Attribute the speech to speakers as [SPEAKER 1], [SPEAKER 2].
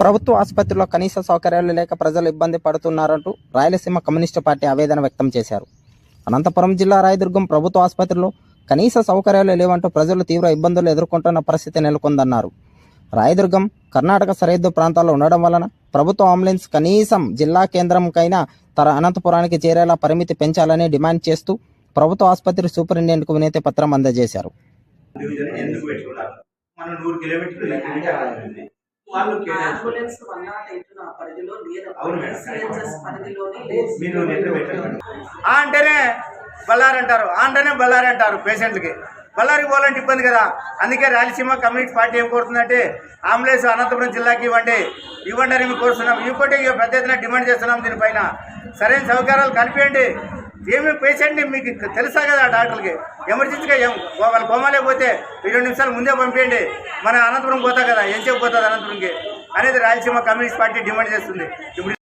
[SPEAKER 1] ప్రభుత్వ ఆసుపత్రిలో కనీస సౌకర్యాలు లేక ప్రజలు ఇబ్బంది పడుతున్నారంటూ రాయలసీమ కమ్యూనిస్టు పార్టీ ఆవేదన వ్యక్తం చేశారు. అనంతపురం జిల్లా రాయదుర్గం ప్రభుత్వ ఆసుపత్రిలో కనీస సౌకర్యాలు లేవంటూ ప్రజలు తీవ్ర ఇబ్బందులు ఎదుర్కొంటున్న పరిస్థితి నెలకొందన్నారు. రాయదుర్గం కర్ణాటక సరిహద్దు ప్రాంతాల్లో ఉండడం వలన ప్రభుత్వ అంబులెన్స్ కనీసం జిల్లా కేంద్రంకైనా తన అనంతపురానికి చేరేలా పరిమితి పెంచాలని డిమాండ్ చేస్తూ ప్రభుత్వ ఆసుపత్రి సూపరింటెండెంట్కు వినతి పత్రం అందజేశారు.
[SPEAKER 2] వాళ్ళు.
[SPEAKER 3] అంబులెన్స్ వన్ నాట్ ఎయిట్ నా పరిధిలో లేదు. పరిధిలోనే లేదు.
[SPEAKER 2] మీరు
[SPEAKER 4] అంటేనే బళ్ళారి అంటారు ఆ అంటేనే బళ్ళారి అంటారు పేషెంట్కి. బళ్ళారికి పోవాలంటే ఇబ్బంది కదా. అందుకే రాయలసీమ కమ్యూనిస్ట్ పార్టీ ఏం కోరుతుందంటే అంబులెన్స్ అనంతపురం జిల్లాకి ఇవ్వండి. ఇవ్వండి అని మేము కోరుతున్నాం. ఇంకోటి ఇక పెద్ద ఎత్తున డిమాండ్ చేస్తున్నాం దీనిపైన. సరైన సౌకర్యాలు కల్పించండి. ఏమి పేషెంట్ని మీకు తెలుసా కదా డాక్టర్కి ఎమర్జెన్సీగా ఏం వాళ్ళు కోమాలే పోతే రెండు నిమిషాలు ముందే పంపించండి. మన అనంతపురం పోతా కదా ఏం చెప్పి పోతుంది అనంతపురంకి? అనేది రాయలసీమ కమ్యూనిస్ట్ పార్టీ డిమాండ్ చేస్తుంది. ఇప్పుడు